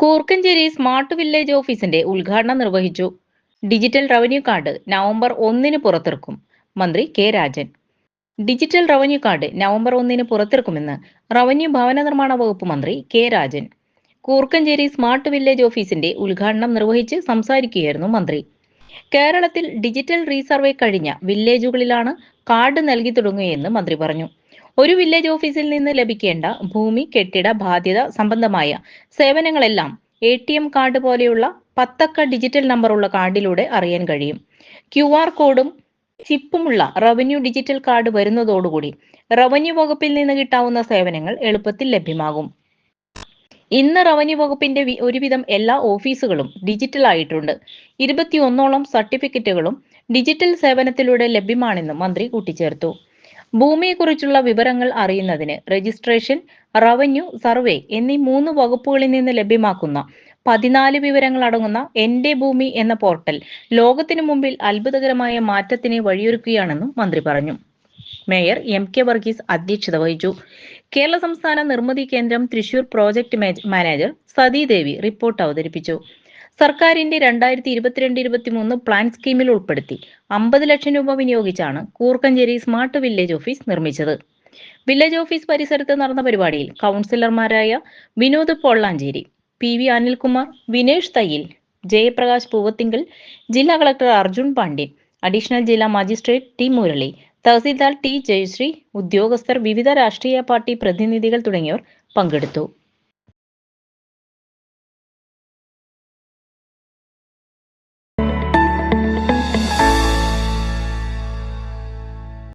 Koorkenchery smart village ഓഫീസിന്റെ ഉദ്ഘാടനം നിർവഹിച്ചു. ഡിജിറ്റൽ റവന്യൂ കാർഡ് നവംബർ ഒന്നിന് പുറത്തിറക്കും. മന്ത്രി K Rajan. Digital revenue card November ഒന്നിന് പുറത്തിറക്കുമെന്ന് റവന്യൂ ഭവന നിർമ്മാണ വകുപ്പ് മന്ത്രി K Rajan. Koorkenchery smart village ഓഫീസിന്റെ ഉദ്ഘാടനം നിർവഹിച്ച് സംസാരിക്കുകയായിരുന്നു മന്ത്രി. കേരളത്തിൽ ഡിജിറ്റൽ റീസർവേ കഴിഞ്ഞ വില്ലേജുകളിലാണ് കാർഡ് നൽകി തുടങ്ങുകയെന്ന് മന്ത്രി പറഞ്ഞു. ഒരു വില്ലേജ് ഓഫീസിൽ നിന്ന് ലഭിക്കേണ്ട ഭൂമി കെട്ടിട ബാധ്യത സംബന്ധമായ സേവനങ്ങളെല്ലാം എ ടി എം കാർഡ് പോലെയുള്ള പത്തക്ക ഡിജിറ്റൽ നമ്പറുള്ള കാർഡിലൂടെ അറിയാൻ കഴിയും. ക്യു ആർ കോഡും ചിപ്പുമുള്ള റവന്യൂ ഡിജിറ്റൽ കാർഡ് വരുന്നതോടുകൂടി റവന്യൂ വകുപ്പിൽ നിന്ന് കിട്ടാവുന്ന സേവനങ്ങൾ എളുപ്പത്തിൽ ലഭ്യമാകും. ഇന്ന് റവന്യൂ വകുപ്പിന്റെ ഒരുവിധം എല്ലാ ഓഫീസുകളും ഡിജിറ്റൽ ആയിട്ടുണ്ട്. ഇരുപത്തിയൊന്നോളം സർട്ടിഫിക്കറ്റുകളും ഡിജിറ്റൽ സേവനത്തിലൂടെ ലഭ്യമാണെന്ന് മന്ത്രി കൂട്ടിച്ചേർത്തു. ഭൂമിയെക്കുറിച്ചുള്ള വിവരങ്ങൾ അറിയുന്നതിന് രജിസ്ട്രേഷൻ റവന്യൂ സർവേ എന്നീ മൂന്ന് വകുപ്പുകളിൽ നിന്ന് ലഭ്യമാക്കുന്ന പതിനാല് വിവരങ്ങൾ അടങ്ങുന്ന എന്റെ ഭൂമി എന്ന പോർട്ടൽ ലോകത്തിനു മുമ്പിൽ അത്ഭുതകരമായ മാറ്റത്തിന് വഴിയൊരുക്കുകയാണെന്നും മന്ത്രി പറഞ്ഞു. മേയർ എം കെ വർഗീസ് അധ്യക്ഷത വഹിച്ചു. കേരള സംസ്ഥാന നിർമ്മിതി കേന്ദ്രം Thrissur project manager Satidevi report അവതരിപ്പിച്ചു. സർക്കാരിന്റെ രണ്ടായിരത്തി ഇരുപത്തിരണ്ട് ഇരുപത്തിമൂന്ന് പ്ലാൻ സ്കീമിൽ ഉൾപ്പെടുത്തി അമ്പത് ലക്ഷം രൂപ വിനിയോഗിച്ചാണ് കൂർക്കഞ്ചേരി സ്മാർട്ട് വില്ലേജ് ഓഫീസ് നിർമ്മിച്ചത്. വില്ലേജ് ഓഫീസ് പരിസരത്ത് നടന്ന പരിപാടിയിൽ കൗൺസിലർമാരായ വിനോദ് പൊള്ളാഞ്ചേരി പി വി അനിൽകുമാർ വിനേഷ് തയ്യിൽ ജയപ്രകാശ് പൂവത്തിങ്കൽ ജില്ലാ കളക്ടർ അർജുൻ പാണ്ഡ്യൻ അഡീഷണൽ ജില്ലാ മജിസ്ട്രേറ്റ് ടി മുരളി തഹസീൽദാർ ടി ജയശ്രീ ഉദ്യോഗസ്ഥർ വിവിധ രാഷ്ട്രീയ പാർട്ടി പ്രതിനിധികൾ തുടങ്ങിയവർ പങ്കെടുത്തു.